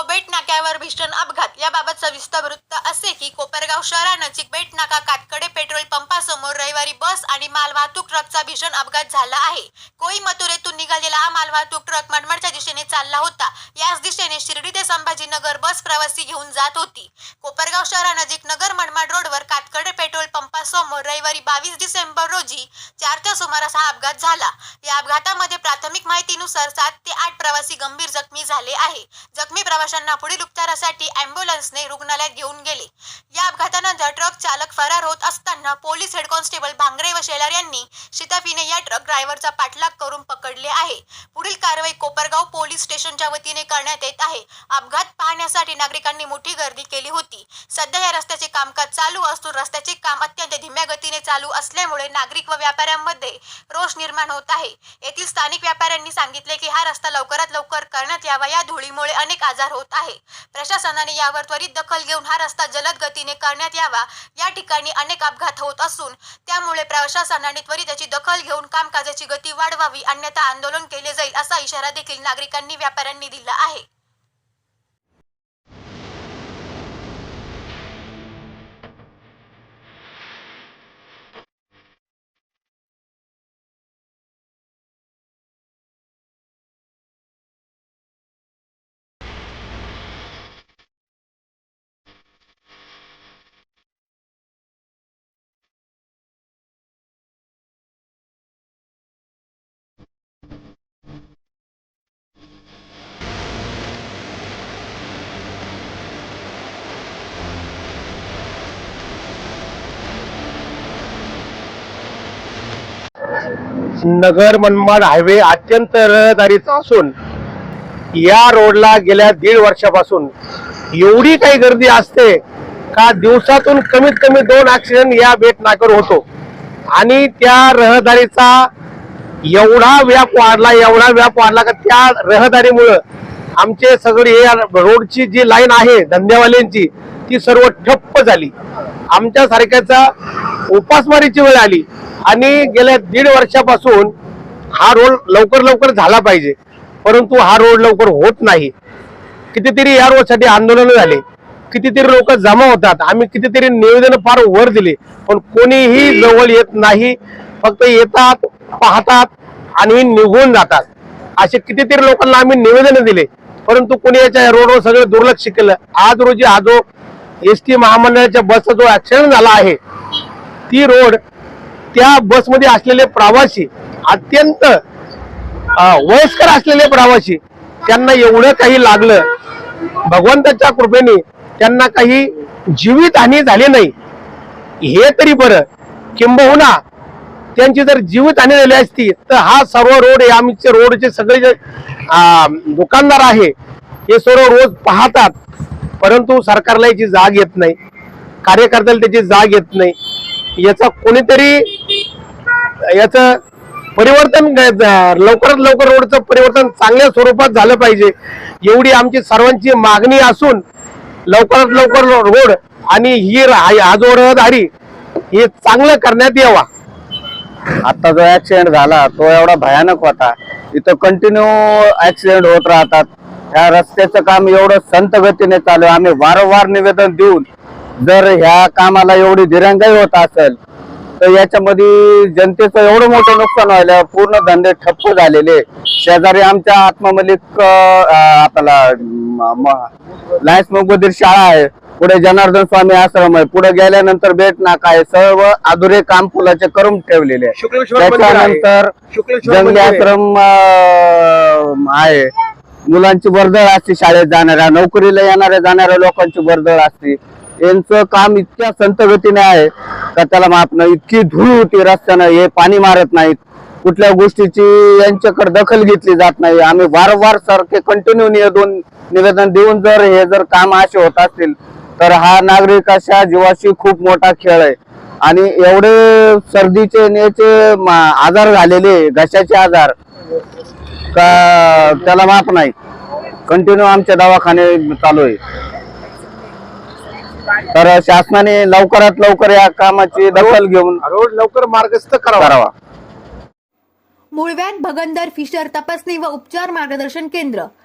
बेट नाक्यावर भीषण अपघात. याबाबत सविस्तर वृत्त असे की कोपरगाव शहरानजीक बेट नाका कातकडे पेट्रोल पंपासमोर रविवारी बस आणि मालवाहतूक ट्रकचा भीषण अपघात झाला आहे. कोईमतुरेतून निघालेला हा मालवाहतूक ट्रक मनमाडच्या दिशेने चालला होता. याच दिशेने शिर्डी ते संभाजीनगर बस प्रवासी घेऊन जात होती. कोपरगाव शहरानजीक नगर मनमाड रोड पंपासमोर रविवारी बावीस डिसेंबर रोजी चारच्या सुमारास हा अपघात झाला. या अपघातामध्ये प्राथमिक माहितीनुसार सात ते आठ प्रवासी गंभीर जखमी झाले आहे. जखमी प्रवाशांना पुढील उपचारासाठी अँब्युलन्सने रुग्णालयात घेऊन गेले. या अपघातानंतर ट्रक चालक फरार होत असताना पोलीस हेड कॉन्स्टेबल भांगरे व शेलार यांनी शिताफीने या ट्रक ड्रायव्हरचा पाठलाग करून पकडले आहे. पुढील कारवाई कोपरगाव पोलीस स्टेशनच्या वतीने करण्यात येत आहे. अपघात पाहण्यासाठी नागरिकांनी मोठी गर्दी केली होती. सध्या या रस्त्याचे कामकाज चालू असून रस्त्याचे काम अत्यंत धीम्या गतीने चालू असल्यामुळे नागरिक व व्यापाऱ्यांमध्ये रोष निर्माण होत आहे. येथील स्थानिक व्यापाऱ्यांनी सांगितले की हा रस्ता लवकरात लवकर करण्यात यावा. या धुळीमुळे अनेक आजार होत आहे. प्रशासनाने यावर त्वरित दखल घेऊन हा रस्ता जलद गतीने करण्यात यावा. या ठिकाणी अनेक अपघात होत असून त्यामुळे प्रशासनाने त्वरित याची दखल घेऊन कामकाजाची गती वाढवावी. अन्यथा आंदोलन केले जाईल असा इशारा देखील नागरिकांनी व्यापाऱ्यांनी दिला आहे. नगर मनमाड हायवे अत्यंत रहदारीचा असून या रोडला गेल्या दीड वर्षापासून एवढी काही गर्दी असते का दिवसातून कमीत कमी दोन ऍक्सिडेंट या बेट नाकर होतो. आणि त्या रहदारीचा एवढा व्याप वाढला एवढा व्याप वाढला का त्या रहदारीमुळं आमचे सगळे रोडची जी लाईन आहे धंद्यावाल्यांची ती सर्व ठप्प झाली. आमच्या सारख्याचा उपासमारीची वेळ आली आणि गेल्या दीड वर्षापासून हा रोड लवकर लवकर झाला पाहिजे. परंतु हा रोड लवकर होत नाही. कितीतरी या रोडसाठी आंदोलन झाले. कितीतरी लोक जमा होतात. आम्ही कितीतरी निवेदन फार वर दिले. पण कोणीही जवळ येत नाही. फक्त येतात पाहतात आणि निघून जातात. असे कितीतरी लोकांना आम्ही निवेदन दिले. परंतु कोणी याच्या रोडवर सगळं दुर्लक्ष केलं. आज रोजी हा जो एस टी महामंडळाच्या बसचा जो ऍक्सिडेंट झाला आहे ती रोड त्या बसमध्ये असलेले प्रवासी अत्यंत वयस्कर असलेले प्रवासी त्यांना एवढं काही लागलं. भगवंताच्या कृपेने त्यांना काही जीवित हानी झाली नाही. हे तरी बरं. किंबहुना त्यांची जर जीवित हानी झाली असती तर हा सर्व रोड आमचे रोडचे सगळे जे दुकानदार आहे हे सर्व रोज पाहतात. परंतु सरकारला याची जाग येत नाही. कार्यकर्त्याला त्याची जाग येत नाही. याचा कोणीतरी याच परिवर्तन लवकरात लवकर रोडचं परिवर्तन चांगल्या स्वरूपात झालं पाहिजे. एवढी आमची सर्वांची मागणी असून लवकरात लवकर रोड आणि ही रा- रहदारी हे चांगलं करण्यात यावा. आता जो ऍक्सिडेंट झाला तो एवढा भयानक होता. इथं कंटिन्यू ऍक्सिडेंट होत राहतात. ह्या रस्त्याचं काम एवढं संत गतीने चालू आहे. आम्ही वारंवार निवेदन देऊन जर ह्या कामाला एवढी दिरंगाई होत असेल तर याच्यामध्ये जनतेचं एवढं मोठं नुकसान व्हायला पूर्ण धंदे ठप्प झालेले. शेजारी आमच्या आत्ममलिक आपल्याला लायन्स मुगबधीर शाळा आहे. पुढे जनार्दन स्वामी आश्रम आहे. पुढे गेल्यानंतर बेट नाका आहे. सर्व अधुरे काम फुलाचे करून ठेवलेले. त्याच्यानंतर जंगली. आश्रम आहे. मुलांची वर्दळ असते शाळेत जाणाऱ्या नोकरीला येणाऱ्या जाणाऱ्या लोकांची वर्दळ असते. यांचं काम इतक्या संत गतीने आहे का त्याला माफ नाही. इतकी धूळ होती रस्त्यानं हे पाणी मारत नाहीत. कुठल्या गोष्टीची यांच्याकडे दखल घेतली जात नाही. आम्ही वारंवार सारखे कंटिन्यू निवेदन निवेदन देऊन जर हे जर काम असे होत असतील तर हा नागरिकाच्या जीवाशी खूप मोठा खेळ आहे. आणि एवढे सर्दीचे नेचे आजार झालेले घशाचे आजार का त्याला माफ नाही. कंटिन्यू आमचे दवाखाने चालू आहे. तर शासनाने लवकरात लवकर या कामाची दखल घेऊन रोड लवकर मार्गस्थ करावा. करावा. मुळव्यान भगंदर फिशर तपासणी व उपचार मार्गदर्शन केंद्र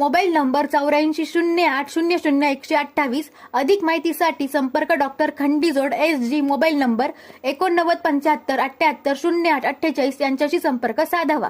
मोबाईल नंबर चौऱ्याऐंशी शून्य आठ शून्य शून्य एकशे अठ्ठावीस. अधिक माहितीसाठी संपर्क doctor Khandijod S G mobile number एकोणनव्वद पंच्याहत्तर अठ्ठ्याहत्तर शून्य आठ अठ्ठेचाळीस यांच्याशी संपर्क साधावा.